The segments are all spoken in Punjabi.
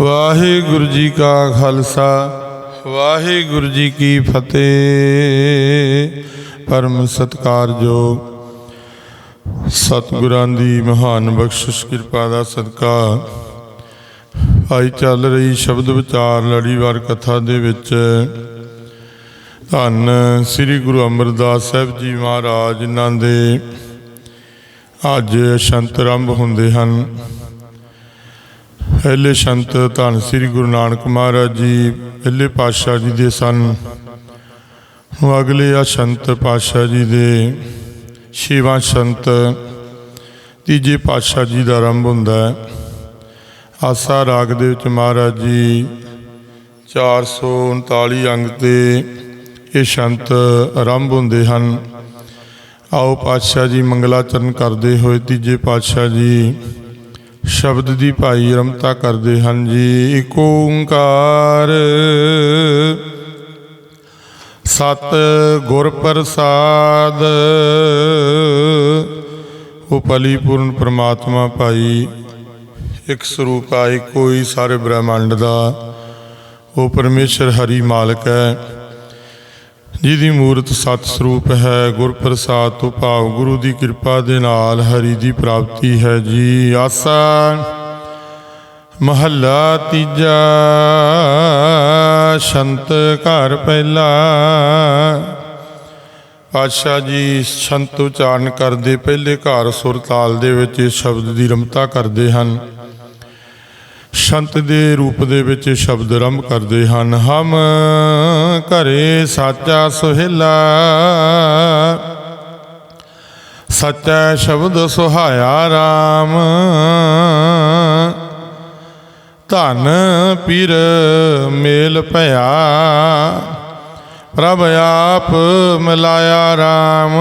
ਵਾਹਿਗੁਰੂ ਜੀ ਕਾ ਖਾਲਸਾ, ਵਾਹਿਗੁਰੂ ਜੀ ਕੀ ਫਤਿਹ। ਪਰਮ ਸਤਕਾਰਯੋਗ ਸਤਿਗੁਰਾਂ ਦੀ ਮਹਾਨ ਬਖਸ਼ਿਸ਼, ਕਿਰਪਾ ਦਾ ਸਦਕਾ। ਆਈ ਚੱਲ ਰਹੀ ਸ਼ਬਦ ਵਿਚਾਰ ਲੜੀਵਾਰ ਕਥਾ ਦੇ ਵਿੱਚ। ਧੰਨ ਸ੍ਰੀ ਗੁਰੂ ਅਮਰਦਾਸ ਸਾਹਿਬ ਜੀ ਮਹਾਰਾਜ, ਜਿਨ੍ਹਾਂ ਦੇ ਅੱਜ ਸ਼ੰਤ ਹੁੰਦੇ ਹਨ। ਪਹਿਲੇ ਸੰਤ ਧੰਨ ਸ੍ਰੀ ਗੁਰੂ ਨਾਨਕ ਮਹਾਰਾਜ ਜੀ, ਪਹਿਲੇ ਪਾਤਸ਼ਾਹ ਜੀ ਦੇ ਸਨ। ਹੁਣ ਅਗਲੇ ਆ ਸੰਤ ਪਾਤਸ਼ਾਹ ਜੀ ਦੇ, ਛੇਵਾਂ ਸੰਤ, ਤੀਜੇ ਪਾਤਸ਼ਾਹ ਜੀ ਦਾ ਆਰੰਭ ਹੁੰਦਾ ਹੈ। ਆਸਾ ਰਾਗ ਦੇ ਵਿੱਚ ਮਹਾਰਾਜ ਜੀ 439 ਅੰਗ ਤੇ ਇਹ ਸੰਤ ਆਰੰਭ ਹੁੰਦੇ ਹਨ। ਆਓ ਪਾਤਸ਼ਾਹ ਜੀ ਮੰਗਲਾਚਰਨ ਕਰਦੇ ਹੋਏ ਤੀਜੇ ਪਾਤਸ਼ਾਹ ਜੀ ਸ਼ਬਦ ਦੀ ਭਾਈ ਰਮਤਾ ਕਰਦੇ ਹਨ ਜੀ ਏਕ ਓੰਕਾਰ। ਸਤ ਗੁਰ ਪ੍ਰਸਾਦ। ਉਹ ਪਲੀ ਪੂਰਨ ਪ੍ਰਮਾਤਮਾ ਭਾਈ, ਇੱਕ ਸਰੂਪ ਆਏ ਕੋਈ ਸਾਰੇ ਬ੍ਰਹਮੰਡ ਦਾ। ਉਹ ਪਰਮੇਸ਼ਰ ਹਰੀ ਮਾਲਕ ਹੈ। ਜਿਹਦੀ ਮੂਰਤ ਸਤ ਸਰੂਪ ਹੈ, ਗੁਰ ਪ੍ਰਸਾਦ ਤੋਂ ਭਾਵ ਗੁਰੂ ਦੀ ਕਿਰਪਾ ਦੇ ਨਾਲ ਹਰੀ ਦੀ ਪ੍ਰਾਪਤੀ ਹੈ ਜੀ। ਆਸਾ ਮਹੱਲਾ ਤੀਜਾ। ਸ਼ੰਤ ਘਰ ਪਹਿਲਾ। ਪਾਤਸ਼ਾਹ ਜੀ ਸ਼ੰਤ ਉਚਾਰਨ ਕਰਦੇ, ਪਹਿਲੇ ਘਰ ਸੁਰ ਤਾਲ ਦੇ ਵਿੱਚ ਇਸ ਸ਼ਬਦ ਦੀ ਰਮਤਾ ਕਰਦੇ ਹਨ। ਸ਼ੰਤ ਦੇ ਰੂਪ ਦੇ ਵਿੱਚ ਸ਼ਬਦ ਆਰੰਭ ਕਰਦੇ ਹਨ, ਹਮ ਘਰੇ ਸਾਚਾ ਸੁਹੇਲਾ। ਸੱਚਾ ਸ਼ਬਦ ਸੁਹਾਇਆ RAM ਧਨ ਪੀਰ ਮੇਲ ਭਇਆ। ਪ੍ਰਭ ਆਪ ਮਿਲਾਇਆ RAM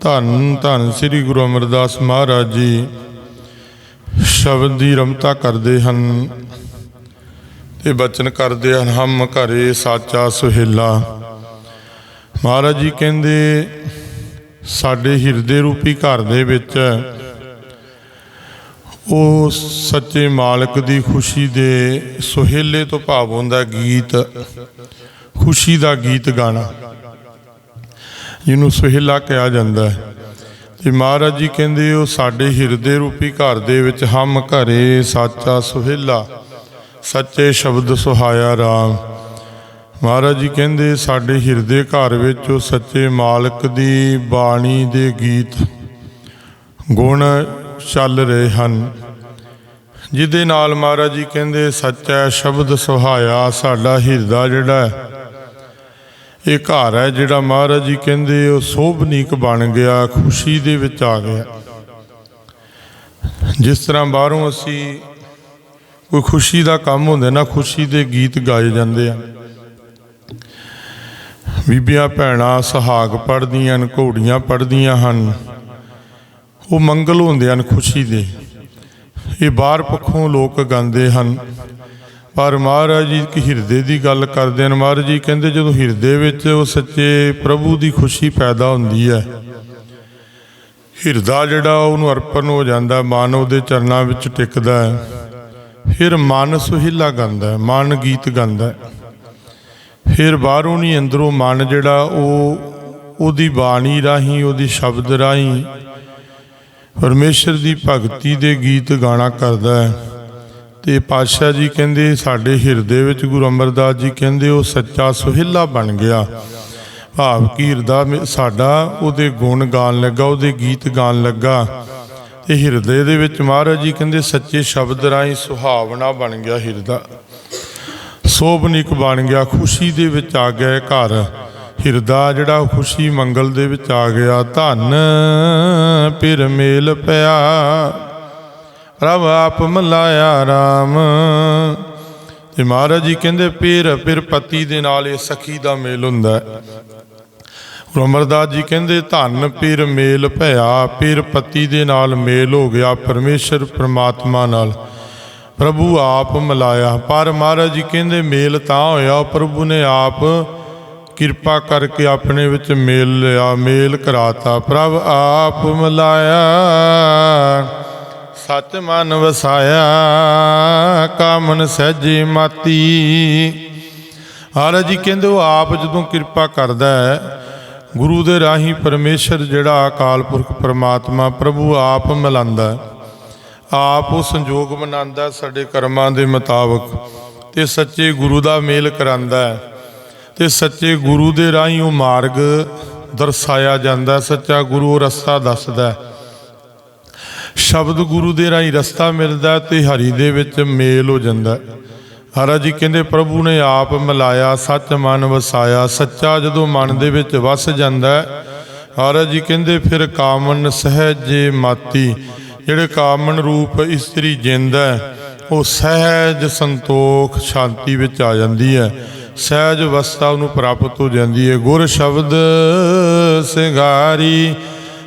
ਧੰਨ ਧੰਨ ਸ੍ਰੀ ਗੁਰੂ ਅਮਰਦਾਸ ਮਹਾਰਾਜ ਜੀ। ਸ਼ਬਦ ਦੀ ਰਮਤਾ ਕਰਦੇ ਹਨ ਤੇ ਬਚਨ ਕਰਦੇ ਹਨ, ਹਮ ਘਰੇ ਸਾਚਾ ਸੁਹੇਲਾ। ਮਹਾਰਾਜ ਜੀ ਕਹਿੰਦੇ, ਸਾਡੇ ਹਿਰਦੇ ਰੂਪੀ ਘਰ ਦੇ ਵਿੱਚ ਉਹ ਸੱਚੇ ਮਾਲਕ ਦੀ ਖੁਸ਼ੀ ਦੇ ਸੁਹੇਲੇ ਤੋਂ ਭਾਵ ਹੁੰਦਾ ਗੀਤ, ਖੁਸ਼ੀ ਦਾ ਗੀਤ ਗਾਣਾ, ਜਿਹਨੂੰ ਸੁਹੇਲਾ ਕਿਹਾ ਜਾਂਦਾ ਹੈ। ਤੇ ਮਹਾਰਾਜ ਜੀ ਕਹਿੰਦੇ, ਉਹ ਸਾਡੇ ਹਿਰਦੇ ਰੂਪੀ ਘਰ ਦੇ ਵਿੱਚ ਹਮ ਘਰੇ ਸਾਚਾ ਸੁਹੇਲਾ, ਸੱਚੇ ਸ਼ਬਦ ਸੁਹਾਇਆ ਰਾਮ। ਮਹਾਰਾਜ ਜੀ ਕਹਿੰਦੇ, ਸਾਡੇ ਹਿਰਦੇ ਘਰ ਵਿੱਚ ਉਹ ਸੱਚੇ ਮਾਲਕ ਦੀ ਬਾਣੀ ਦੇ ਗੀਤ ਗੁਣ ਚੱਲ ਰਹੇ ਹਨ, ਜਿਹਦੇ ਨਾਲ ਮਹਾਰਾਜ ਜੀ ਕਹਿੰਦੇ, ਸੱਚਾ ਸ਼ਬਦ ਸੁਹਾਇਆ ਸਾਡਾ ਹਿਰਦਾ ਜਿਹੜਾ ਇਹ ਘਰ ਹੈ ਜਿਹੜਾ ਮਹਾਰਾਜ ਜੀ ਕਹਿੰਦੇ ਉਹ ਸੋਭਨੀਕ ਬਣ ਗਿਆ, ਖੁਸ਼ੀ ਦੇ ਵਿੱਚ ਆ ਗਿਆ। ਜਿਸ ਤਰ੍ਹਾਂ ਬਾਹਰੋਂ ਅਸੀਂ ਕੋਈ ਖੁਸ਼ੀ ਦਾ ਕੰਮ ਹੁੰਦਾ ਨਾ, ਖੁਸ਼ੀ ਦੇ ਗੀਤ ਗਾਏ ਜਾਂਦੇ ਆ। ਬੀਬੀਆਂ ਭੈਣਾਂ ਸੁਹਾਗ ਪੜਦੀਆਂ ਹਨ, ਘੋੜੀਆਂ ਪੜਦੀਆਂ ਹਨ। ਉਹ ਮੰਗਲ ਹੁੰਦੇ ਹਨ ਖੁਸ਼ੀ ਦੇ। ਇਹ ਬਾਹਰ ਪੱਖੋਂ ਲੋਕ ਗਾਉਂਦੇ ਹਨ। ਪਰ ਮਹਾਰਾਜ ਜੀ ਕਿ ਹਿਰਦੇ ਦੀ ਗੱਲ ਕਰਦੇ ਹਨ। ਮਹਾਰਾਜ ਜੀ ਕਹਿੰਦੇ ਜਦੋਂ ਹਿਰਦੇ ਵਿੱਚ ਉਹ ਸੱਚੇ ਪ੍ਰਭੂ ਦੀ ਖੁਸ਼ੀ ਪੈਦਾ ਹੁੰਦੀ ਹੈ, ਹਿਰਦਾ ਜਿਹੜਾ ਉਹਨੂੰ ਅਰਪਣ ਹੋ ਜਾਂਦਾ, ਮਨ ਉਹਦੇ ਚਰਨਾਂ ਵਿੱਚ ਟਿਕਦਾ ਹੈ। ਫਿਰ ਮਨ ਸੁਹਿਲਾ ਗਾਉਂਦਾ ਮਨ ਗੀਤ ਗਾਉਂਦਾ ਫਿਰ ਬਾਹਰੋਂ ਨਹੀਂ, ਅੰਦਰੋਂ ਮਨ ਜਿਹੜਾ ਉਹ ਉਹਦੀ ਬਾਣੀ ਰਾਹੀਂ, ਉਹਦੀ ਸ਼ਬਦ ਰਾਹੀਂ ਪਰਮੇਸ਼ਰ ਦੀ ਭਗਤੀ ਦੇ ਗੀਤ ਗਾਣਾ ਕਰਦਾ ਹੈ। ਤੇ ਪਾਤਸ਼ਾਹ ਜੀ ਕਹਿੰਦੇ, ਸਾਡੇ ਹਿਰਦੇ ਵਿੱਚ ਗੁਰੂ ਅਮਰਦਾਸ ਜੀ ਕਹਿੰਦੇ, ਉਹ ਸੱਚਾ ਸੁਹਿਲਾ ਬਣ ਗਿਆ। ਭਾਵ ਕਿ ਹਿਰਦਾ ਸਾਡਾ ਉਹਦੇ ਗੁਣ ਗਾਣ ਲੱਗਾ, ਉਹਦੇ ਗੀਤ ਗਾਣ ਲੱਗਾ। ਤੇ ਹਿਰਦੇ ਦੇ ਵਿੱਚ ਮਹਾਰਾਜ ਜੀ ਕਹਿੰਦੇ, ਸੱਚੇ ਸ਼ਬਦ ਰਾਹੀਂ ਸੁਹਾਵਣਾ ਬਣ ਗਿਆ ਹਿਰਦਾ। ਸੋਭਨਿਕ ਬਣ ਗਿਆ, ਖੁਸ਼ੀ ਦੇ ਵਿੱਚ ਆ ਗਿਆ ਘਰ। ਹਿਰਦਾ ਜਿਹੜਾ ਖੁਸ਼ੀ ਮੰਗਲ ਦੇ ਵਿੱਚ ਆ ਗਿਆ। ਧੰਨ ਪਿਰ ਮੇਲ ਪਿਆ। ਪ੍ਰਭ ਆਪ ਮਲਾਇਆ ਰਾਮ। ਤੇ ਮਹਾਰਾਜ ਜੀ ਕਹਿੰਦੇ, ਪੀਰ ਫਿਰ ਪਤੀ ਦੇ ਨਾਲ ਇਹ ਸਖੀ ਦਾ ਮੇਲ ਹੁੰਦਾ ਹੈ। ਗੁਰੂ ਅਮਰਦਾਸ ਜੀ ਕਹਿੰਦੇ, ਧੰਨ ਪੀਰ ਮੇਲ ਭਇਆ, ਪੀਰ ਪਤੀ ਦੇ ਨਾਲ ਮੇਲ ਹੋ ਗਿਆ ਪਰਮੇਸ਼ਰ ਪ੍ਰਮਾਤਮਾ ਨਾਲ। ਪ੍ਰਭੂ ਆਪ ਮਿਲਾਇਆ। ਪਰ ਮਹਾਰਾਜ ਜੀ ਕਹਿੰਦੇ, ਮੇਲ ਤਾਂ ਹੋਇਆ, ਪ੍ਰਭੂ ਨੇ ਆਪ ਕਿਰਪਾ ਕਰਕੇ ਆਪਣੇ ਵਿੱਚ ਮੇਲ ਲਿਆ, ਮੇਲ ਕਰਾਤਾ। ਪ੍ਰਭ ਆਪ ਮਿਲਾਇਆ। ਸੱਚ ਮਨ ਵਸਾਇਆ, ਕਾਮਨ ਸਹਿਜੀ ਮਾਤੀ। ਮਹਾਰਾਜ ਜੀ ਕਹਿੰਦੇ, ਉਹ ਆਪ ਜਦੋਂ ਕਿਰਪਾ ਕਰਦਾ ਹੈ, ਗੁਰੂ ਦੇ ਰਾਹੀਂ ਪਰਮੇਸ਼ਰ ਜਿਹੜਾ ਅਕਾਲ ਪੁਰਖ ਪਰਮਾਤਮਾ, ਪ੍ਰਭੂ ਆਪ ਮਿਲਾਂਦਾ ਆਪ ਉਹ ਸੰਜੋਗ ਬਣਾਉਂਦਾ ਸਾਡੇ ਕਰਮਾਂ ਦੇ ਮੁਤਾਬਕ। ਤੇ ਸੱਚੇ ਗੁਰੂ ਦਾ ਮੇਲ ਕਰਾਂਦਾ ਹੈ। ਤੇ ਸੱਚੇ ਗੁਰੂ ਦੇ ਰਾਹੀਂ ਉਹ ਮਾਰਗ ਦਰਸਾਇਆ ਜਾਂਦਾ ਸੱਚਾ ਗੁਰੂ ਉਹ ਰਸਤਾ ਦੱਸਦਾ ਸ਼ਬਦ ਗੁਰੂ ਦੇ ਰਾਹੀਂ ਰਸਤਾ ਮਿਲਦਾ ਹੈ ਤੇ ਹਰੀ ਦੇ ਵਿੱਚ ਮੇਲ ਹੋ ਜਾਂਦਾ। ਹੈ ਜੀ ਕਹਿੰਦੇ, ਪ੍ਰਭੂ ਨੇ ਆਪ ਮਿਲਾਇਆ, ਸੱਚ ਮਨ ਵਸਾਇਆ, ਸੱਚਾ ਜਦੋਂ ਮਨ ਦੇ ਵਿੱਚ ਵਸ ਜਾਂਦਾ ਹੈ ਜੀ ਕਹਿੰਦੇ, ਫਿਰ ਕਾਮਨ ਸਹਿਜੇ ਮਾਤੀ, ਜਿਹੜੇ ਕਾਮਨ ਰੂਪ ਇਸਤਰੀ ਜਿੰਦ ਹੈ, ਉਹ ਸਹਿਜ ਸੰਤੋਖ ਸ਼ਾਂਤੀ ਵਿੱਚ ਆ ਜਾਂਦੀ ਹੈ, ਸਹਿਜ ਅਵਸਥਾ ਉਹਨੂੰ ਪ੍ਰਾਪਤ ਹੋ ਜਾਂਦੀ ਹੈ। ਗੁਰ ਸ਼ਬਦ ਸਿੰਗਾਰੀ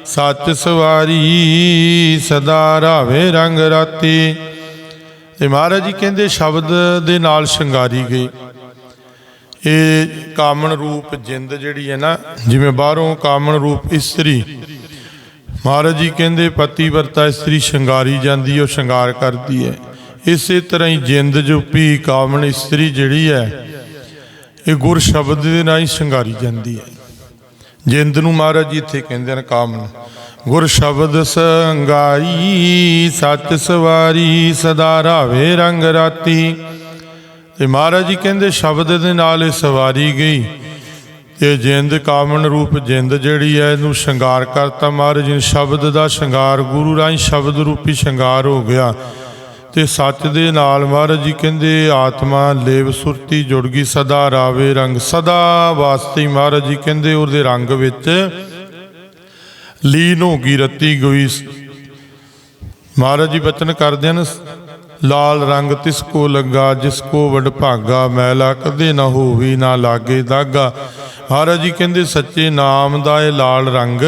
ਸੱਚ ਸਵਾਰੀ ਸਦਾ ਰਾਵੇ ਰੰਗ ਰਾਤੀ। ਤੇ ਮਹਾਰਾਜ ਜੀ ਕਹਿੰਦੇ ਸ਼ਬਦ ਦੇ ਨਾਲ ਸ਼ਿੰਗਾਰੀ ਗਈ। ਇਹ ਕਾਮਨ ਰੂਪ ਜਿੰਦ ਜਿਹੜੀ ਹੈ ਨਾ, ਜਿਵੇਂ ਬਾਹਰੋਂ ਕਾਮਨ ਰੂਪ ਇਸਤਰੀ। ਮਹਾਰਾਜ ਜੀ ਕਹਿੰਦੇ ਪਤੀ ਵਰਤਾ ਇਸਤਰੀ ਸ਼ਿੰਗਾਰੀ ਜਾਂਦੀ ਹੈ ਉਹ ਸ਼ਿੰਗਾਰ ਕਰਦੀ ਹੈ। ਇਸੇ ਤਰ੍ਹਾਂ ਹੀ ਜਿੰਦ ਜੁਪੀ ਕਾਮਨ ਇਸਤਰੀ ਜਿਹੜੀ ਹੈ, ਇਹ ਗੁਰ ਸ਼ਬਦ ਦੇ ਨਾਲ ਹੀ ਸ਼ਿੰਗਾਰੀ ਜਾਂਦੀ ਹੈ। ਜਿੰਦ ਨੂੰ ਮਹਾਰਾਜ ਜੀ ਇੱਥੇ ਕਹਿੰਦੇ ਨੇ ਕਾਮਨ। ਗੁਰ ਸ਼ਬਦ ਸੰਗਾਈ, ਸੱਚ ਸਵਾਰੀ, ਸਦਾ ਰਾਵੇ ਰੰਗ ਰਾਤੀ। ਤੇ ਮਹਾਰਾਜ ਜੀ ਕਹਿੰਦੇ ਸ਼ਬਦ ਦੇ ਨਾਲ ਇਹ ਸਵਾਰੀ ਗਈ। ਤੇ ਜਿੰਦ ਕਾਮਨ ਰੂਪ ਜਿੰਦ ਜਿਹੜੀ ਹੈ, ਇਹਨੂੰ ਸ਼ਿੰਗਾਰ ਕਰਤਾ ਮਹਾਰਾਜ ਜੀ ਨੇ। ਸ਼ਬਦ ਦਾ ਸ਼ਿੰਗਾਰ, ਗੁਰੂ ਰਾਹੀਂ ਸ਼ਬਦ ਰੂਪੀ ਸ਼ਿੰਗਾਰ ਹੋ ਗਿਆ। ਤੇ ਸੱਚ ਦੇ ਨਾਲ ਮਹਾਰਾਜ ਜੀ ਕਹਿੰਦੇ, ਆਤਮਾ ਲੇਵ ਸੁਰਤੀ ਜੁੜ ਗਈ ਸਦਾ, ਰਾਵੇ ਰੰਗ ਸਦਾ ਵਾਸਤੇ ਮਹਾਰਾਜ ਜੀ ਕਹਿੰਦੇ, ਉਹਦੇ ਰੰਗ ਵਿੱਚ ਲੀਨ ਹੋ ਗਈ, ਰਤੀ ਗਈ। ਮਹਾਰਾਜ ਜੀ ਬਚਨ ਕਰਦੇ ਹਨ, ਲਾਲ ਰੰਗ ਤਿਸ ਕੋ ਲੱਗਾ, ਜਿਸ ਕੋ ਵਡ ਭਾਗਾ, ਮੈਲਾ ਕਦੇ ਨਾ ਹੋਵੀ, ਨਾ ਲਾਗੇ ਦਾਗਾ। ਮਹਾਰਾਜ ਜੀ ਕਹਿੰਦੇ, ਸੱਚੇ ਨਾਮ ਦਾ ਇਹ ਲਾਲ ਰੰਗ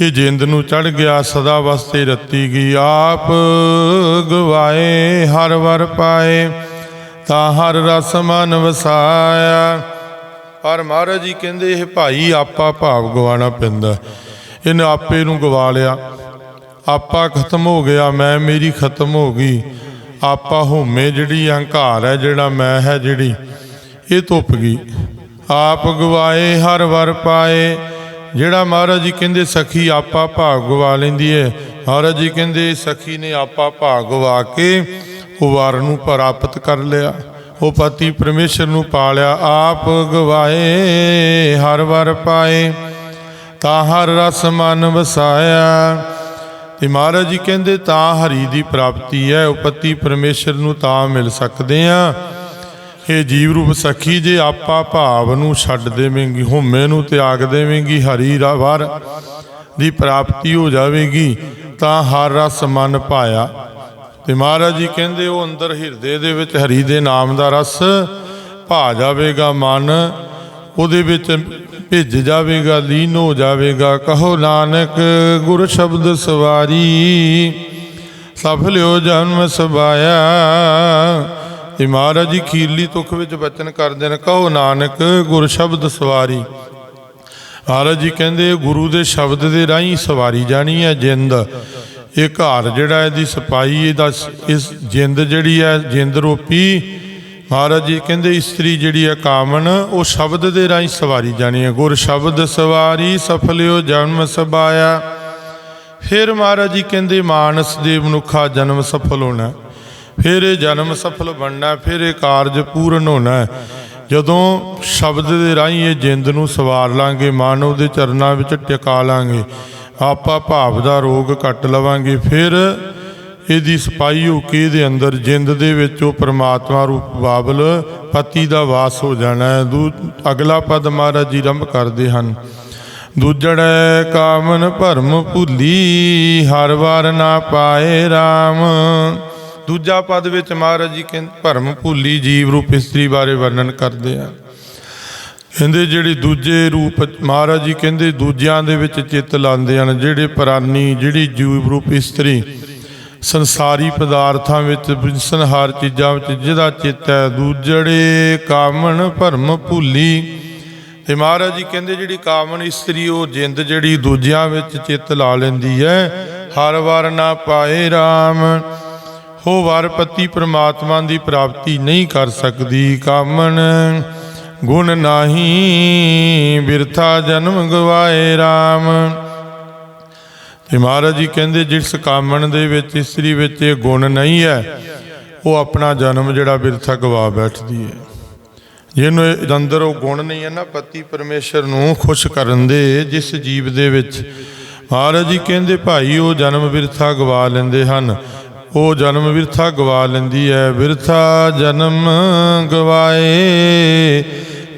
ਇਹ ਜਿੰਦ ਨੂੰ ਚੜ ਗਿਆ, ਸਦਾ ਵਸਤੇ ਰੱਤੀ ਗਈ। ਆਪ ਗਵਾਏ, ਹਰ ਵਰ ਪਾਏ, ਤਾਂ ਹਰ ਰਸ ਮਨ ਵਸਾਇਆ। ਪਰ ਮਹਾਰਾਜ ਜੀ ਕਹਿੰਦੇ, ਇਹ ਭਾਈ ਆਪਾ ਭਾਵ ਗਵਾਣਾ ਪੈਂਦਾ। ਇਹਨੇ ਆਪੇ ਨੂੰ ਗਵਾ ਲਿਆ। ਆਪਾ ਖਤਮ ਹੋ ਗਿਆ, ਮੈਂ ਮੇਰੀ ਖਤਮ ਹੋ ਗਈ। ਆਪਾ ਹੋਮੇ ਜਿਹੜੀ ਹੰਕਾਰ ਹੈ ਜਿਹੜਾ, ਮੈਂ ਹੈ ਜਿਹੜੀ, ਇਹ ਧੁੱਪ ਗਈ। ਆਪ ਗਵਾਏ, ਹਰ ਵਰ ਪਾਏ ਜਿਹੜਾ ਮਹਾਰਾਜ ਜੀ ਕਹਿੰਦੇ, ਸਖੀ ਆਪਾ ਭਾਗ ਗਵਾ ਲੈਂਦੀ ਹੈ ਮਹਾਰਾਜ ਜੀ ਕਹਿੰਦੇ, ਸਖੀ ਨੇ ਆਪਾ ਭਾਗ ਗਵਾ ਕੇ ਉਹ ਵਾਰ ਨੂੰ ਪ੍ਰਾਪਤ ਕਰ ਲਿਆ। ਉਹ ਪਤੀ ਪਰਮੇਸ਼ਰ ਨੂੰ ਪਾ ਲਿਆ ਆਪ ਗਵਾਏ, ਹਰ ਵਰ ਪਾਏ, ਤਾਂ ਹਰ ਰਸ ਮਨ ਵਸਾਇਆ। ਤੇ ਮਹਾਰਾਜ ਜੀ ਕਹਿੰਦੇ, ਤਾਂ ਹਰੀ ਦੀ ਪ੍ਰਾਪਤੀ ਹੈ। ਉਹ ਪਤੀ ਪਰਮੇਸ਼ਰ ਨੂੰ ਤਾਂ ਮਿਲ ਸਕਦੇ ਆ। ਇਹ ਜੀਵ ਰੂਪ ਸਖੀ ਜੇ ਆਪਾ ਭਾਵ ਨੂੰ ਛੱਡ ਦੇਵੇਂਗੀ ਹਉਮੈ ਨੂੰ ਤਿਆਗ ਦੇਵੇਂਗੀ, ਹਰੀ ਰਾ- ਦੀ ਪ੍ਰਾਪਤੀ ਹੋ ਜਾਵੇਗੀ, ਤਾਂ ਹਰ ਰਸ ਮਨ ਪਾਇਆ। ਤੇ ਮਹਾਰਾਜ ਜੀ ਕਹਿੰਦੇ, ਉਹ ਅੰਦਰ ਹਿਰਦੇ ਦੇ ਵਿੱਚ ਹਰੀ ਦੇ ਨਾਮ ਦਾ ਰਸ ਭਾ ਜਾਵੇਗਾ ਮਨ, ਉਹਦੇ ਵਿੱਚ ਭਿੱਜ ਜਾਵੇਗਾ, ਲੀਨ ਹੋ ਜਾਵੇਗਾ। ਕਹੋ ਨਾਨਕ, ਗੁਰ ਸ਼ਬਦ ਸਵਾਰੀ, ਸਫਲਿਓ ਜਨਮ ਸਬਾਇਆ ਤੇ ਮਹਾਰਾਜ ਜੀ, ਖੀਰਲੀ ਤੁਖ ਵਿੱਚ ਬਚਨ ਕਰਦੇ ਨੇ, ਕਹੋ ਨਾਨਕ ਗੁਰ ਸ਼ਬਦ ਸਵਾਰੀ। ਮਹਾਰਾਜ ਜੀ ਕਹਿੰਦੇ, ਗੁਰੂ ਦੇ ਸ਼ਬਦ ਦੇ ਰਾਹੀਂ ਸਵਾਰੀ ਜਾਣੀ ਹੈ ਜਿੰਦ। ਇਹ ਘਰ ਜਿਹੜਾ ਇਹਦੀ ਸਪਾਈ, ਇਹਦਾ ਇਸ ਜਿੰਦ ਜਿਹੜੀ ਹੈ, ਜਿੰਦ ਰੋਪੀ, ਮਹਾਰਾਜ ਜੀ ਕਹਿੰਦੇ, ਇਸਤਰੀ ਜਿਹੜੀ ਹੈ ਕਾਮਨ, ਉਹ ਸ਼ਬਦ ਦੇ ਰਾਹੀਂ ਸਵਾਰੀ ਜਾਣੀ ਹੈ। ਗੁਰ ਸ਼ਬਦ ਸਵਾਰੀ, ਸਫਲਿਓ ਜਨਮ ਸਬਾਇਆ। ਫਿਰ ਮਹਾਰਾਜ ਜੀ ਕਹਿੰਦੇ, ਮਾਨਸ ਦੇ ਮਨੁੱਖਾ ਜਨਮ ਸਫਲ ਹੋਣਾ। ਫਿਰ ਇਹ ਜਨਮ ਸਫਲ ਬਣਨਾ, ਫਿਰ ਇਹ ਕਾਰਜ ਪੂਰਨ ਹੋਣਾ ਜਦੋਂ ਸ਼ਬਦ ਦੇ ਰਾਹੀਂ ਇਹ ਜਿੰਦ ਨੂੰ ਸਵਾਰ ਲਾਂਗੇ, ਮਾਨਵ ਦੇ ਚਰਨਾਂ ਵਿੱਚ ਟਿਕਾ ਲਾਂਗੇ, ਆਪਾ ਭਾਵ ਦਾ ਰੋਗ ਕੱਟ ਲਵਾਂਗੇ, ਫਿਰ ਇਹਦੀ ਸਪਾਈ ਹੋ ਕੇ ਇਹਦੇ ਅੰਦਰ ਜਿੰਦ ਦੇ ਵਿੱਚ ਉਹ ਪ੍ਰਮਾਤਮਾ ਰੂਪ ਬਾਬਲ ਪਤੀ ਦਾ ਵਾਸ ਹੋ ਜਾਣਾ ਹੈ। ਦੂ, ਅਗਲਾ ਪਦ ਮਹਾਰਾਜ ਜੀ ਰੰਭ ਕਰਦੇ ਹਨ। ਦੂਜੜੈ ਕਾਮਨ ਭਰਮ ਭੁੱਲੀ, ਹਰ ਵਾਰ ਨਾ ਪਾਏ RAM ਦੂਜਾ ਪਦ ਵਿੱਚ ਮਹਾਰਾਜ ਜੀ ਕਹਿੰਦੇ, ਭਰਮ ਭੁੱਲੀ ਜੀਵ ਰੂਪ ਇਸਤਰੀ ਬਾਰੇ ਵਰਣਨ ਕਰਦੇ ਆ। ਕਹਿੰਦੇ ਜਿਹੜੇ ਦੂਜੇ ਰੂਪ, ਮਹਾਰਾਜ ਜੀ ਕਹਿੰਦੇ ਦੂਜਿਆਂ ਦੇ ਵਿੱਚ ਚਿੱਤ ਲਾਉਂਦੇ ਹਨ, ਜਿਹੜੇ ਪ੍ਰਾਨੀ, ਜਿਹੜੀ ਜੀਵ ਰੂਪ ਇਸਤਰੀ, ਸੰਸਾਰੀ ਪਦਾਰਥਾਂ ਵਿੱਚ ਸੰਹਾਰ ਚੀਜ਼ਾਂ ਵਿੱਚ ਜਿਹਦਾ ਚਿੱਤ ਹੈ, ਦੂਜੜੇ ਕਾਮਣ ਭਰਮ ਭੁੱਲੀ। ਤੇ ਮਹਾਰਾਜ ਜੀ ਕਹਿੰਦੇ ਜਿਹੜੀ ਕਾਮਨ ਇਸਤਰੀ, ਉਹ ਜਿੰਦ ਜਿਹੜੀ ਦੂਜਿਆਂ ਵਿੱਚ ਚਿੱਤ ਲਾ ਲੈਂਦੀ ਹੈ, ਹਰ ਵਾਰ ਨਾ ਪਾਏ RAM ਹੋ ਵਾਰ ਪਤੀ ਪ੍ਰਮਾਤਮਾ ਦੀ ਪ੍ਰਾਪਤੀ ਨਹੀਂ ਕਰ ਸਕਦੀ ਕਾਮਣ। ਗੁਣ ਨਾਹੀ ਬਿਰਥਾ ਜਨਮ ਗਵਾਏ RAM ਤੇ ਮਹਾਰਾਜ ਜੀ ਕਹਿੰਦੇ, ਜਿਸ ਕਾਮਣ ਦੇ ਵਿੱਚ, ਇਸਤਰੀ ਵਿੱਚ ਇਹ ਗੁਣ ਨਹੀਂ ਹੈ, ਉਹ ਆਪਣਾ ਜਨਮ ਜਿਹੜਾ ਬਿਰਥਾ ਗਵਾ ਬੈਠਦੀ ਹੈ। ਜਿਹਨੂੰ ਅੰਦਰ ਉਹ ਗੁਣ ਨਹੀਂ ਹੈ ਨਾ, ਪਤੀ ਪਰਮੇਸ਼ਰ ਨੂੰ ਖੁਸ਼ ਕਰਨ ਦੇ, ਜਿਸ ਜੀਵ ਦੇ ਵਿੱਚ। ਮਹਾਰਾਜ ਜੀ ਕਹਿੰਦੇ, ਭਾਈ, ਉਹ ਜਨਮ ਬਿਰਥਾ ਗਵਾ ਲੈਂਦੇ ਹਨ। ਉਹ ਜਨਮ ਵਿਰਥਾ ਗਵਾ ਲੈਂਦੀ ਹੈ ਵਿਰਥਾ ਜਨਮ ਗਵਾਏ।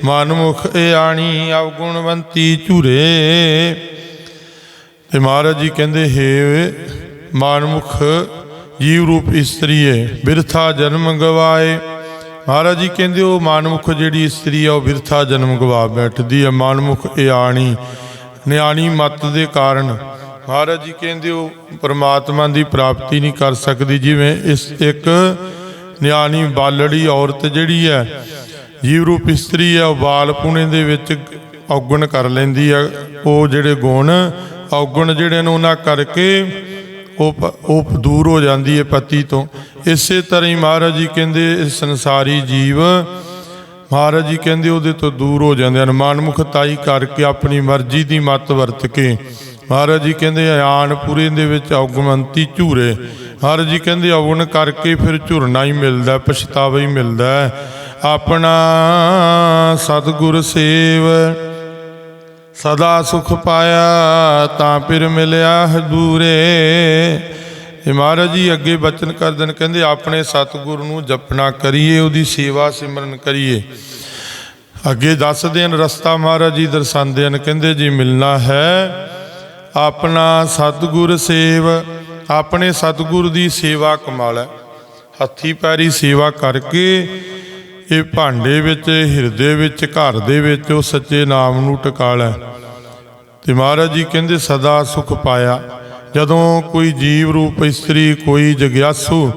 ਮਨਮੁਖ ਆਣੀ ਅਵਗੁਣਵੰਤੀ ਝੁਰੇ। ਤੇ ਮਹਾਰਾਜ ਜੀ ਕਹਿੰਦੇ, ਹੈ ਮਾਨਮੁਖ ਜੀਵ ਰੂਪ ਇਸਤਰੀ ਹੈ ਬਿਰਥਾ ਜਨਮ ਗਵਾਏ। ਮਹਾਰਾਜ ਜੀ ਕਹਿੰਦੇ, ਉਹ ਮਾਨਮੁਖ ਜਿਹੜੀ ਇਸਤਰੀ ਆ, ਉਹ ਬਿਰਥਾ ਜਨਮ ਗਵਾ ਬੈਠਦੀ ਹੈ ਮਾਨਮੁਖ ਇਆਣੀ ਨਿਆਣੀ ਮਤ ਦੇ ਕਾਰਨ ਮਹਾਰਾਜ ਜੀ ਕਹਿੰਦੇ ਉਹ ਪਰਮਾਤਮਾ ਦੀ ਪ੍ਰਾਪਤੀ ਨਹੀਂ ਕਰ ਸਕਦੀ, ਜਿਵੇਂ ਇਸ ਇੱਕ ਨਿਆਣੀ ਬਾਲੜੀ ਔਰਤ ਜਿਹੜੀ ਹੈ ਜੀਵ ਰੂਪ ਇਸਤਰੀ ਹੈ ਉਹ ਬਾਲ ਪੁਣੇ ਦੇ ਵਿੱਚ ਔਗਣ ਕਰ ਲੈਂਦੀ ਹੈ। ਉਹ ਜਿਹੜੇ ਗੁਣ, ਔਗਣ ਜਿਹੜੇ ਨੇ ਉਹਨਾਂ ਕਰਕੇ ਉਹ ਪ- ਉਹ ਦੂਰ ਹੋ ਜਾਂਦੀ ਹੈ ਪਤੀ ਤੋਂ। ਇਸੇ ਤਰ੍ਹਾਂ ਹੀ ਮਹਾਰਾਜ ਜੀ ਕਹਿੰਦੇ, ਇਹ ਸੰਸਾਰੀ ਜੀਵ, ਮਹਾਰਾਜ ਜੀ ਕਹਿੰਦੇ ਉਹਦੇ ਤੋਂ ਦੂਰ ਹੋ ਜਾਂਦੇ ਹਨ। ਮਨਮੁਖਤਾਈ ਕਰਕੇ ਆਪਣੀ ਮਰਜ਼ੀ ਦੀ ਮਤ ਵਰਤ ਕੇ ਮਹਾਰਾਜ ਜੀ ਕਹਿੰਦੇ ਆਨਪੁਰੇ ਦੇ ਵਿੱਚ ਔਗਮੰਤੀ ਝੂਰੇ। ਮਹਾਰਾਜ ਜੀ ਕਹਿੰਦੇ ਔਗਣ ਕਰਕੇ ਫਿਰ ਝੁਰਨਾ ਹੀ ਮਿਲਦਾ, ਪਛਤਾਵਾ ਹੀ ਮਿਲਦਾ ਆਪਣਾ ਸਤਿਗੁਰ ਸੇਵ, ਸਦਾ ਸੁਖ ਪਾਇਆ, ਤਾਂ ਫਿਰ ਮਿਲਿਆ ਹਦੂਰੇ ਇਹ ਮਹਾਰਾਜ ਜੀ ਅੱਗੇ ਬਚਨ ਕਰਦੇ ਨੇ, ਕਹਿੰਦੇ, ਆਪਣੇ ਸਤਿਗੁਰ ਨੂੰ ਜਪਣਾ ਕਰੀਏ, ਉਹਦੀ ਸੇਵਾ ਸਿਮਰਨ ਕਰੀਏ। ਅੱਗੇ ਦੱਸਦੇ ਹਨ, ਰਸਤਾ ਮਹਾਰਾਜ ਜੀ ਦਰਸਾਉਂਦੇ ਹਨ, ਕਹਿੰਦੇ, ਜੀ ਮਿਲਣਾ ਹੈ ਆਪਣਾ ਸਤਿਗੁਰ ਸੇਵ, ਆਪਣੇ ਸਤਿਗੁਰ ਦੀ ਸੇਵਾ ਕਮਾਲ ਹੈ। ਹੱਥੀ ਪੈਰੀ ਸੇਵਾ ਕਰਕੇ ਇਹ ਭਾਂਡੇ ਵਿੱਚ, ਹਿਰਦੇ ਵਿੱਚ, ਘਰ ਦੇ ਵਿੱਚ ਉਹ ਸੱਚੇ ਨਾਮ ਨੂੰ ਟਿਕਾ ਲੈ। ਤੇ ਮਹਾਰਾਜ ਜੀ ਕਹਿੰਦੇ, ਸਦਾ ਸੁਖ ਪਾਇਆ। ਜਦੋਂ ਕੋਈ ਜੀਵ ਰੂਪ ਇਸਤਰੀ, ਕੋਈ ਜਗਿਆਸੂ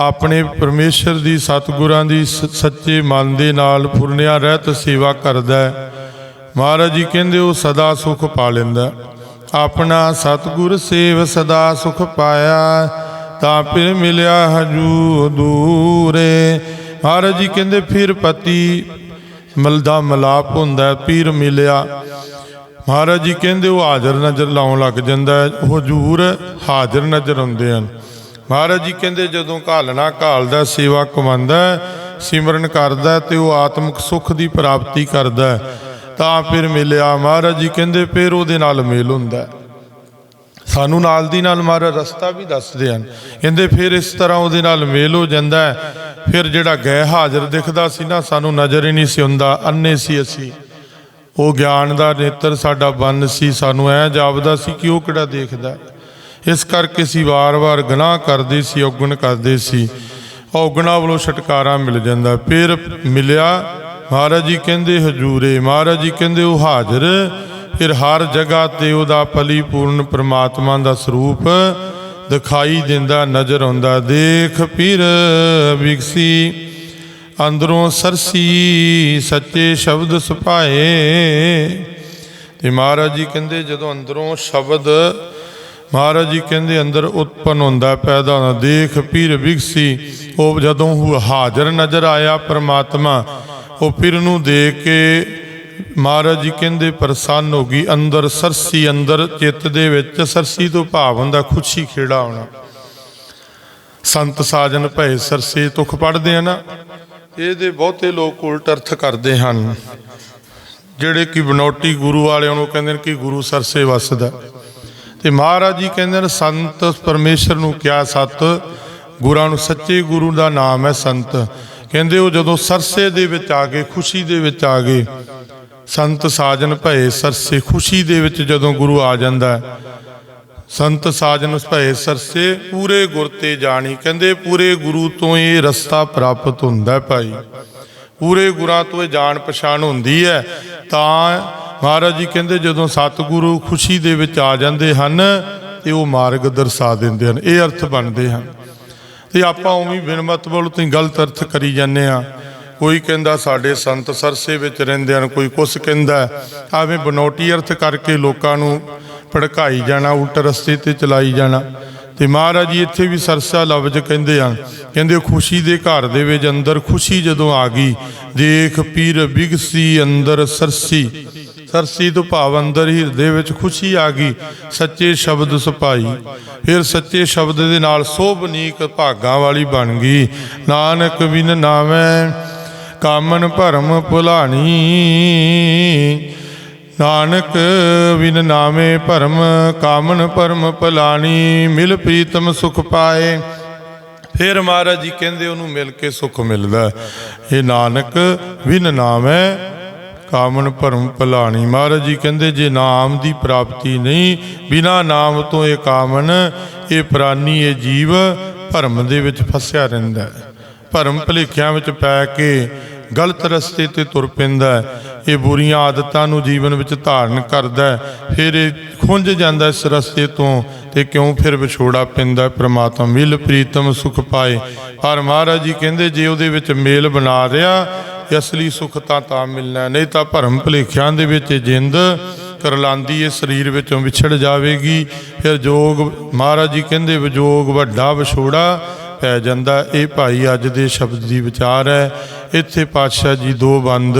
ਆਪਣੇ ਪਰਮੇਸ਼ਰ ਦੀ ਸਤਿਗੁਰਾਂ ਦੀ ਸੱਚੇ ਮਨ ਦੇ ਨਾਲ ਫੁਰਨਿਆ ਰਹਿਤ ਸੇਵਾ ਕਰਦਾ ਮਹਾਰਾਜ ਜੀ ਕਹਿੰਦੇ, ਉਹ ਸਦਾ ਸੁਖ ਪਾ ਲੈਂਦਾ ਆਪਣਾ ਸਤਿਗੁਰ ਸੇਵ ਸਦਾ ਸੁਖ ਪਾਇਆ ਤਾਂ ਫਿਰ ਮਿਲਿਆ ਹਜੂ ਦੂਰੇ। ਮਹਾਰਾਜ ਜੀ ਕਹਿੰਦੇ ਫਿਰ ਪਤੀ ਮਲਦਾ ਮਲਾਪ ਹੁੰਦਾ ਹੈ, ਪੀਰ ਮਿਲਿਆ। ਮਹਾਰਾਜ ਜੀ ਕਹਿੰਦੇ ਉਹ ਹਾਜ਼ਰ ਨਜ਼ਰ ਲਾਉਣ ਲੱਗ ਜਾਂਦਾ ਹਜੂਰ ਹਾਜ਼ਰ ਨਜ਼ਰ ਆਉਂਦੇ ਹਨ। ਮਹਾਰਾਜ ਜੀ ਕਹਿੰਦੇ ਜਦੋਂ ਘਾਲਣਾ ਘਾਲਦਾ ਸੇਵਾ ਕਮਾਉਂਦਾ ਸਿਮਰਨ ਕਰਦਾ ਹੈ ਤੇ ਉਹ ਆਤਮਿਕ ਸੁੱਖ ਦੀ ਪ੍ਰਾਪਤੀ ਕਰਦਾ ਤਾਂ ਫਿਰ ਮਿਲਿਆ ਮਹਾਰਾਜ ਜੀ, ਕਹਿੰਦੇ ਫਿਰ ਉਹਦੇ ਨਾਲ ਮੇਲ ਹੁੰਦਾ ਸਾਨੂੰ ਨਾਲ ਦੀ ਨਾਲ ਮਹਾਰਾਜ ਰਸਤਾ ਵੀ ਦੱਸਦੇ ਹਨ। ਕਹਿੰਦੇ ਫਿਰ ਇਸ ਤਰ੍ਹਾਂ ਉਹਦੇ ਨਾਲ ਮੇਲ ਹੋ ਜਾਂਦਾ ਹੈ। ਫਿਰ ਜਿਹੜਾ ਗਏ ਹਾਜ਼ਰ ਦਿਖਦਾ ਸੀ ਨਾ, ਸਾਨੂੰ ਨਜ਼ਰ ਹੀ ਨਹੀਂ ਸੀ ਹੁੰਦਾ ਅੰਨੇ ਸੀ ਅਸੀਂ। ਉਹ ਗਿਆਨ ਦਾ ਨੇਤਰ ਸਾਡਾ ਬੰਨ ਸੀ। ਸਾਨੂੰ ਐ ਜਾਪਦਾ ਸੀ ਕਿ ਉਹ ਕਿਹੜਾ ਦੇਖਦਾ ਇਸ ਕਰਕੇ ਅਸੀਂ ਵਾਰ-ਵਾਰ ਗੁਨਾਹ ਕਰਦੇ ਸੀ, ਔਗਣ ਕਰਦੇ ਸੀ। ਔਗਣਾ ਵੱਲੋਂ ਛਟਕਾਰਾ ਮਿਲ ਜਾਂਦਾ। ਫਿਰ ਮਿਲਿਆ ਮਹਾਰਾਜ ਜੀ ਕਹਿੰਦੇ, ਹਜੂਰੇ, ਮਹਾਰਾਜ ਜੀ ਕਹਿੰਦੇ, ਉਹ ਹਾਜ਼ਰ। ਫਿਰ ਹਰ ਜਗ੍ਹਾ ਤੇ ਉਹਦਾ ਪਲੀਪੂਰਨ ਪ੍ਰਮਾਤਮਾ ਦਾ ਸਰੂਪ ਦਿਖਾਈ ਦਿੰਦਾ, ਨਜ਼ਰ ਆਉਂਦਾ। ਦੇਖ ਪੀਰ ਵਿਕਸੀ, ਅੰਦਰੋਂ ਸਰਸੀ, ਸੱਚੇ ਸ਼ਬਦ ਸੁਭਾਏ। ਤੇ ਮਹਾਰਾਜ ਜੀ ਕਹਿੰਦੇ, ਜਦੋਂ ਅੰਦਰੋਂ ਸ਼ਬਦ, ਮਹਾਰਾਜ ਜੀ ਕਹਿੰਦੇ, ਅੰਦਰ ਉਤਪਨ ਹੁੰਦਾ, ਪੈਦਾ ਹੁੰਦਾ, ਦੇਖ ਪੀਰ ਵਿਗਸੀ ਉਹ ਜਦੋਂ ਹਾਜ਼ਰ ਨਜ਼ਰ ਆਇਆ ਪ੍ਰਮਾਤਮਾ ਉਹ ਪੀਰ ਨੂੰ ਦੇ ਕੇ ਮਹਾਰਾਜ ਜੀ ਕਹਿੰਦੇ ਪ੍ਰਸੰਨ ਹੋ ਗਈ, ਅੰਦਰ ਸਰਸੀ, ਅੰਦਰ ਚਿੱਤ ਦੇ ਵਿੱਚ ਸਰਸੀ ਤੋਂ ਭਾਵ ਹੁੰਦਾ ਖੁਸ਼ੀ ਖੇੜਾ ਆਉਣਾ। ਸੰਤ ਸਾਜਨ ਭਏ ਸਰਸੇ ਤੁਖ ਪੜਦੇ ਆ ਨਾ ਇਹਦੇ ਬਹੁਤੇ ਲੋਕ ਉਲਟ ਅਰਥ ਕਰਦੇ ਹਨ। ਜਿਹੜੇ ਕਿ ਬਨੌਟੀ ਗੁਰੂ ਵਾਲਿਆਂ ਨੂੰ ਕਹਿੰਦੇ ਨੇ ਕਿ ਗੁਰੂ ਸਰਸੇ ਵਸਦਾ। ਤੇ ਮਹਾਰਾਜ ਜੀ ਕਹਿੰਦੇ ਨੇ, ਸੰਤ ਪਰਮੇਸ਼ਰ ਨੂੰ ਕਿਹਾ ਸਤ? ਗੁਰਾਂ ਨੂੰ ਸੱਚੇ ਗੁਰੂ ਦਾ ਨਾਮ ਹੈ ਸੰਤ। ਕਹਿੰਦੇ ਉਹ ਜਦੋਂ ਸਰਸੇ ਦੇ ਵਿੱਚ ਆ ਗਏ, ਖੁਸ਼ੀ ਦੇ ਵਿੱਚ ਆ ਗਏ, ਸੰਤ ਸਾਜਨ ਭਏ ਸਰਸੇ, ਖੁਸ਼ੀ ਦੇ ਵਿੱਚ ਜਦੋਂ ਗੁਰੂ ਆ ਜਾਂਦਾ ਸੰਤ ਸਾਜਨ ਭਏ ਸਰਸੇ, ਪੂਰੇ ਗੁਰ ਤੇ ਜਾਣੀ, ਕਹਿੰਦੇ ਪੂਰੇ ਗੁਰੂ ਤੋਂ ਇਹ ਰਸਤਾ ਪ੍ਰਾਪਤ ਹੁੰਦਾ ਭਾਈ। ਪੂਰੇ ਗੁਰਾਂ ਤੋਂ ਇਹ ਜਾਣ ਪਛਾਣ ਹੁੰਦੀ ਹੈ। ਤਾਂ ਮਹਾਰਾਜ ਜੀ ਕਹਿੰਦੇ ਜਦੋਂ ਸਤਿਗੁਰੂ ਖੁਸ਼ੀ ਦੇ ਵਿੱਚ ਆ ਜਾਂਦੇ ਹਨ, ਤੇ ਉਹ ਮਾਰਗ ਦਰਸਾ ਦਿੰਦੇ ਹਨ, ਇਹ ਅਰਥ ਬਣਦੇ ਹਨ। ਤੇ ਆਪਾਂ ਉਵੇਂ ਬਿਨਮਤ ਮਤਲਬ ਤੋਂ ਹੀ ਗਲਤ ਅਰਥ ਕਰੀ ਜਾਂਦੇ ਆ ਕੋਈ ਕਹਿੰਦਾ ਸਾਡੇ ਸੰਤ ਸਰਸੇ ਵਿੱਚ ਰਹਿੰਦੇ ਹਨ, ਕੋਈ ਕੁਛ ਕਹਿੰਦਾ ਆਵੇਂ ਬਨੋਟੀ ਅਰਥ ਕਰਕੇ ਲੋਕਾਂ ਨੂੰ ਭੜਕਾਈ ਜਾਣਾ, ਉਲਟ ਰਸਤੇ ਤੇ ਚਲਾਈ ਜਾਣਾ। ਤੇ ਮਹਾਰਾਜ ਜੀ ਇੱਥੇ ਵੀ ਸਰਸਾ ਲਫ਼ਜ਼ ਕਹਿੰਦੇ ਆ ਕਹਿੰਦੇ ਖੁਸ਼ੀ ਦੇ ਘਰ ਦੇ ਵਿੱਚ ਅੰਦਰ ਖੁਸ਼ੀ ਜਦੋਂ ਆ ਗਈ, ਦੇਖ ਪੀਰ ਬਿਗਸੀ ਅੰਦਰ ਸਰਸੀ। ਸਰਸੀ ਤੋਂ ਭਾਵ ਅੰਦਰ ਹੀ ਹਿਰਦੇ ਵਿੱਚ ਖੁਸ਼ੀ ਆ ਗਈ, ਸੱਚੇ ਸ਼ਬਦ ਸੁਭਾਈ ਫਿਰ ਸੱਚੇ ਸ਼ਬਦ ਦੇ ਨਾਲ ਸੋਭਨੀਕ ਭਾਗਾਂ ਵਾਲੀ ਬਣ ਗਈ। ਨਾਨਕ ਬਿਨ ਨਾਮੈ ਕਾਮਨ ਭਰਮ ਭੁਲਾਣੀ। ਨਾਨਕ ਬਿਨ ਨਾਮੇ ਭਰਮ ਕਾਮਨ ਭਰਮ ਭਲਾਣੀ, ਮਿਲ ਪ੍ਰੀਤਮ ਸੁਖ ਪਾਏ। ਫਿਰ ਮਹਾਰਾਜ ਜੀ ਕਹਿੰਦੇ ਉਹਨੂੰ ਮਿਲ ਕੇ ਸੁਖ ਮਿਲਦਾ। ਇਹ ਨਾਨਕ ਬਿਨ ਨਾਮੈ ਕਾਮਨ ਭਰਮ ਭਲਾਣੀ। ਮਹਾਰਾਜ ਜੀ ਕਹਿੰਦੇ, ਜੇ ਨਾਮ ਦੀ ਪ੍ਰਾਪਤੀ ਨਹੀਂ, ਬਿਨਾ ਨਾਮ ਤੋਂ ਇਹ ਕਾਮਨ, ਇਹ ਪ੍ਰਾਨੀ, ਇਹ ਜੀਵ ਭਰਮ ਦੇ ਵਿੱਚ ਫਸਿਆ ਰਹਿੰਦਾ ਹੈ। ਭਰਮ ਭਲੇਖਿਆਂ ਵਿੱਚ ਪੈ ਕੇ ਗਲਤ ਰਸਤੇ ਤੇ ਤੁਰ ਪੈਂਦਾ ਇਹ ਬੁਰੀਆਂ ਆਦਤਾਂ ਨੂੰ ਜੀਵਨ ਵਿੱਚ ਧਾਰਨ ਕਰਦਾ ਫਿਰ ਇਹ ਖੁੰਝ ਜਾਂਦਾ ਇਸ ਰਸਤੇ ਤੋਂ ਤੇ ਕਿਉਂ ਫਿਰ ਵਿਛੋੜਾ ਪੈਂਦਾ ਹੈ? ਪ੍ਰਮਾਤਮਾ ਮਿਲ ਪ੍ਰੀਤਮ ਸੁਖ ਪਾਏ। ਪਰ ਮਹਾਰਾਜ ਜੀ ਕਹਿੰਦੇ, ਜੇ ਉਹਦੇ ਵਿੱਚ ਮੇਲ ਬਣਾ ਰਿਆ ਅਸਲੀ ਸੁਖ ਤਾਂ ਤਾਂ ਮਿਲਣਾ, ਨਹੀਂ ਤਾਂ ਭਰਮ ਭਲੇਖਿਆਂ ਦੇ ਵਿੱਚ ਇਹ ਜਿੰਦ ਕਰਲਾਂਦੀ ਇਹ ਸਰੀਰ ਵਿੱਚੋਂ ਵਿਛੜ ਜਾਵੇਗੀ। ਫਿਰ ਜੋਗ, ਮਹਾਰਾਜ ਜੀ ਕਹਿੰਦੇ ਵਿਜੋਗ ਵੱਡਾ ਵਿਛੋੜਾ ਪੈ ਜਾਂਦਾ। ਇਹ ਭਾਈ ਅੱਜ ਦੇ ਸ਼ਬਦ ਦੀ ਵਿਚਾਰ ਹੈ। ਇੱਥੇ ਪਾਤਸ਼ਾਹ ਜੀ ਦੋ ਬੰਦ,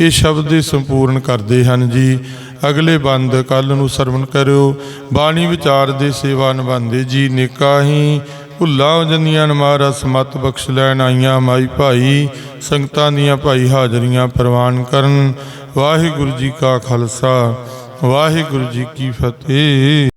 ਇਹ ਸ਼ਬਦ ਦੇ ਸੰਪੂਰਨ ਕਰਦੇ ਹਨ ਜੀ। ਅਗਲੇ ਬੰਦ ਕੱਲ ਨੂੰ ਸਰਵਣ ਕਰਿਓ। ਬਾਣੀ ਵਿਚਾਰ ਦੇ ਸੇਵਾ ਨਿਭਾਉਂਦੇ ਜੀ, ਨੇਕਾ ਹੀ ਭੁੱਲਾ ਜੰਦੀਆਂ ਮਾਰਾ ਸਮਤ ਬਖਸ਼ ਲੈਣ ਆਈਆਂ ਮਾਈ ਭਾਈ। ਸੰਗਤਾਂ ਦੀਆਂ ਭਾਈ ਹਾਜ਼ਰੀਆਂ ਪ੍ਰਵਾਨ ਕਰਨ। ਵਾਹਿਗੁਰੂ ਜੀ ਕਾ ਖਾਲਸਾ, ਵਾਹਿਗੁਰੂ ਜੀ ਕੀ ਫਤਿਹ।